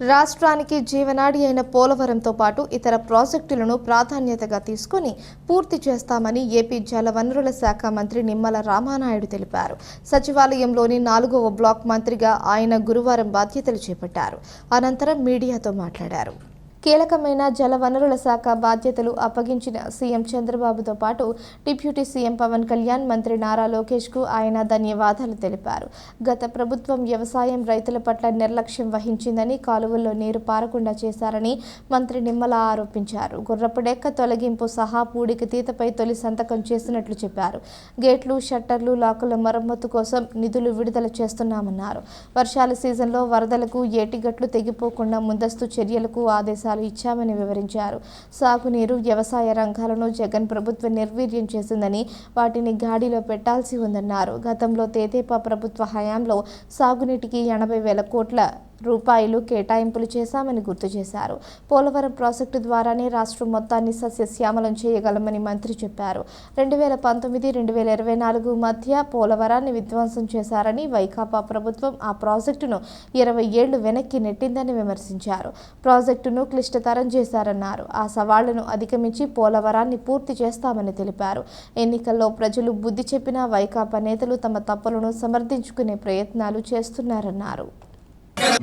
రాష్ట్రానికి జీవనాడి అయిన పోలవరంతో పాటు ఇతర ప్రాజెక్టులను ప్రాధాన్యతగా తీసుకుని పూర్తి చేస్తామని ఏపీ జలవనరుల శాఖ మంత్రి నిమ్మల రామానాయుడు తెలిపారు. సచివాలయంలోని నాలుగవ బ్లాక్ మంత్రిగా ఆయన గురువారం బాధ్యతలు చేపట్టారు. అనంతరం మీడియాతో మాట్లాడారు. కీలకమైన జలవనరుల శాఖ బాధ్యతలు అప్పగించిన సీఎం చంద్రబాబుతో పాటు డిప్యూటీ సీఎం పవన్ కళ్యాణ్ మంత్రి నారా లోకేష్కు ఆయన ధన్యవాదాలు తెలిపారు. గత ప్రభుత్వం వ్యవసాయం రైతుల పట్ల నిర్లక్ష్యం వహించిందని కాలువల్లో నీరు పారకుండా చేశారని మంత్రి నిమ్మల ఆరోపించారు. గుర్రపు డెక్క తొలగింపు సహా పూడిక తీతపై తొలి సంతకం చేసినట్లు చెప్పారు. గేట్లు షట్టర్లు లాకుల మరమ్మతు కోసం నిధులు విడుదల చేస్తున్నామన్నారు. వర్షాల సీజన్లో వరదలకు ఏటిగట్లు తెగిపోకుండా ముందస్తు చర్యలకు ఆదేశాలు ఇచ్చామని వివరించారు. సాగునీరు వ్యవసాయ రంగాలను జగన్ ప్రభుత్వం నిర్వీర్యం చేసిందని వాటిని గాడిలో పెట్టాల్సి ఉందన్నారు. గతంలో తేతేపా ప్రభుత్వ హయాంలో సాగునీటికి ఎనభై వేల కోట్ల రూపాయలు కేటాయింపులు చేశామని గుర్తు చేశారు. పోలవరం ప్రాజెక్టు ద్వారానే రాష్ట్రం మొత్తాన్ని సస్యశ్యామలం చేయగలమని మంత్రి చెప్పారు. రెండు వేల పంతొమ్మిది రెండు వేల ఇరవై నాలుగు మధ్య పోలవరాన్ని విధ్వంసం చేశారని వైకాపా ప్రభుత్వం ఆ ప్రాజెక్టును ఇరవై ఏళ్ళు వెనక్కి నెట్టిందని విమర్శించారు. ప్రాజెక్టును క్లిష్టతరం చేశారన్నారు. ఆ సవాళ్ళను అధిగమించి పోలవరాన్ని పూర్తి చేస్తామని తెలిపారు. ఎన్నికల్లో ప్రజలు బుద్ధి చెప్పిన వైకాపా నేతలు తమ తప్పులను సమర్థించుకునే ప్రయత్నాలు చేస్తున్నారన్నారు.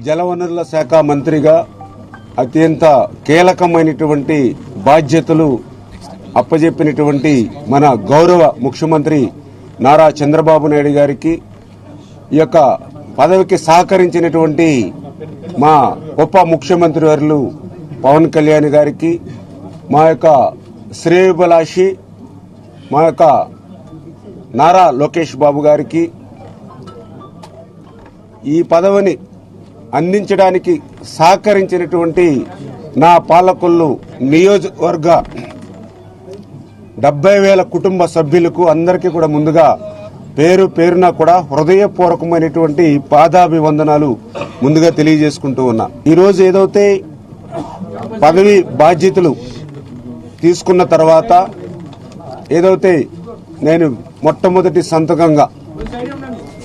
జలవనరుల శాఖ మంత్రిగా అత్యంత కీలకమైనటువంటి బాధ్యతలు అప్పజెప్పినటువంటి మన గౌరవ ముఖ్యమంత్రి నారా చంద్రబాబు నాయుడు గారికి ఈ యొక్క పదవికి సహకరించినటువంటి మా ఉప ముఖ్యమంత్రి వర్లు పవన్ కళ్యాణ్ గారికి మా యొక్క శ్రేయభిలాషి మా యొక్క నారా లోకేష్ బాబు గారికి ఈ పదవిని అందించడానికి సహకరించినటువంటి నా పాలకులు నియోజకవర్గ డెబ్బై వేల కుటుంబ సభ్యులకు అందరికీ కూడా ముందుగా పేరు పేరున కూడా హృదయపూర్వకమైనటువంటి పాదాభివందనాలు ముందుగా తెలియజేసుకుంటూ ఉన్నా. ఈరోజు ఏదైతే పదవి బాధ్యతలు తీసుకున్న తర్వాత ఏదైతే నేను మొట్టమొదటి సంతకంగా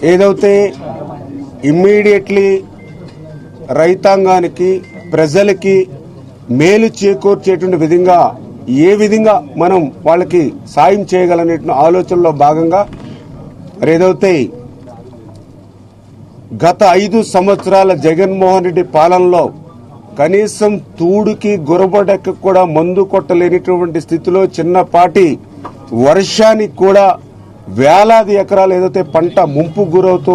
ఏదైతే ఇమ్మీడియట్లీ రైతాంగానికి ప్రజలకి మేలు చేకూర్చేటువంటి విధంగా ఏ విధంగా మనం వాళ్ళకి సాయం చేయగలనే ఆలోచనలో భాగంగా ఏదైతే గత ఐదు సంవత్సరాల జగన్మోహన్ రెడ్డి పాలనలో కనీసం తూడుకి గురబడకి కూడా మందు కొట్టలేనిటువంటి స్థితిలో చిన్నపాటి వర్షానికి కూడా వేలాది ఎకరాలు ఏదైతే పంట ముంపు గురవుతూ